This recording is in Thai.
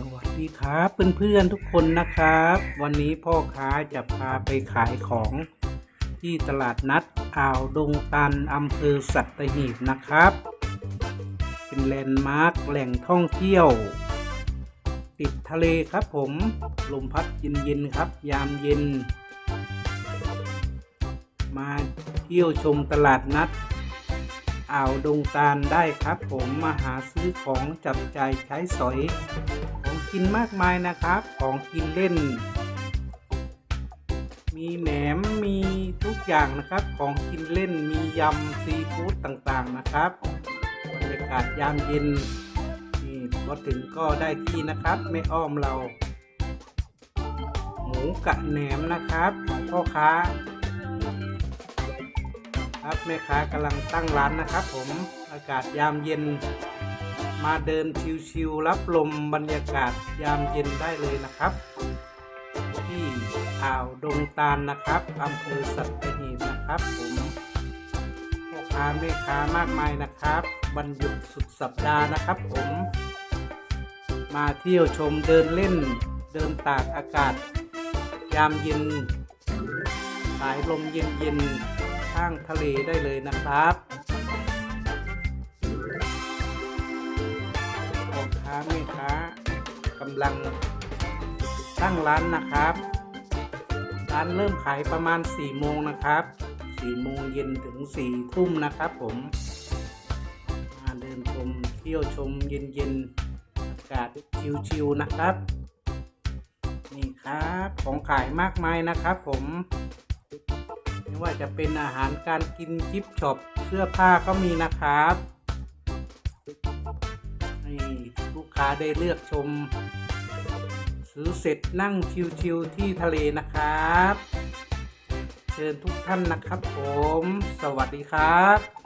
สวัสดีครับเพื่อนๆทุกคนนะครับ วันนี้พ่อค้าจะพาไปขายของที่ตลาดนัดอ่าวดงตันอำเภอสัตหีบนะครับ เป็นแลนด์มาร์คแหล่งท่องเที่ยว ติดทะเลครับผมลมพัดเย็นๆครับ ยามเย็น มาเที่ยวชมตลาดนัด อ่าวดงตาลได้ครับผมมาหาซื้อของจับใจายใช้สอย ของกินมากมายนะครับ ของกินเล่น มีแหนมมีทุกอย่างนะครับ ของกินเล่นมียำซีฟู้ดต่างๆนะครับบรรยากาศยามเย็นนี่พอถึงก็ได้ที่นะครับไม่อ้อมเรา หมูกะแหนมนะครับของพ่อค้า ครับแม่ค้ากำลังตั้งร้านนะครับ ผมอากาศยามเย็น มาเดินชิวๆรับลมบรรยากาศยามเย็นได้เลยนะครับ ที่อ่าวดงตาลนะครับอำเภอสัตหีบนะครับ ผมพ่อค้าแม่ค้ามากมายนะครับบรรยุดสุดสัปดาห์นะครับ ผม มาเที่ยวชมเดินเล่น เดินตากอากาศ ยามเย็นสายลมเย็นๆ ข้างทะเลได้เลยนะครับพ่อค้าแม่ค้ากำลังตั้งร้านนะครับ ร้านเริ่มขายประมาณ 4 โมงนะครับ 4 โมงเย็นถึง 4 ทุ่มนะครับผมมาเดินชมเที่ยวชมเย็นๆ อากาศชิวๆนะครับ นี่ครับ ของขายมากมายนะครับผม ไม่ว่าจะเป็นอาหารการกินกิฟต์ช็อปเสื้อผ้าก็มีนะครับให้ลูกค้าได้เลือกชม ซื้อเสร็จนั่งชิวๆที่ทะเลนะครับ เชิญทุกท่านนะครับผม สวัสดีครับ